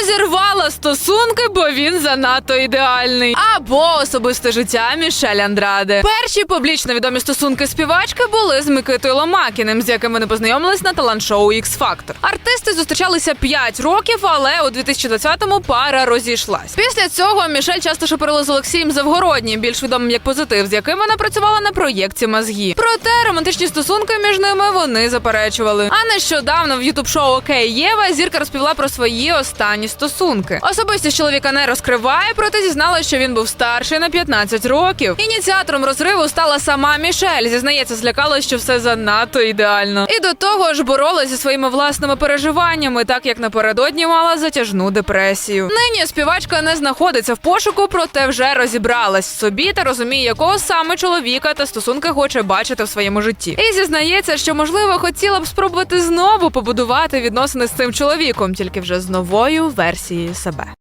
розірвала стосунки, бо він занадто ідеальний. Або особисте життя Мішель Андраде. Перші публічно відомі стосунки співачки були з Микитою Ломакіним, з яким вони познайомились на талант-шоу X Factor. Артисти зустрічалися 5 років, але у 2020-му пара розійшлась. Після цього Мішель часто шоперила з Олексієм Завгороднім, більш відомим як позитив, з яким вона працювала на проєкті Мазгі. Проте романтичні стосунки між ними вони заперечували. А нещодавно в ютуб шоу Окей Єва зірка розповіла про свої останні стосунки. Особистість чоловіка не розкриває, проте зізналась, що він був старший на 15 років. Ініціатором розриву стала сама Мішель. Зізнається, злякалась, що все занадто ідеально. І до того ж боролась зі своїми власними переживаннями, так як напередодні мала затяжну депресію. Нині співачка не знаходиться в пошуку, проте вже розібралась собі та розуміє, якого саме чоловіка та стосунки хоче бачити в своєму житті. І зізнається, що можливо хотіла б спробувати знову побудувати відносини з цим чоловіком, тільки вже з новою версією себе.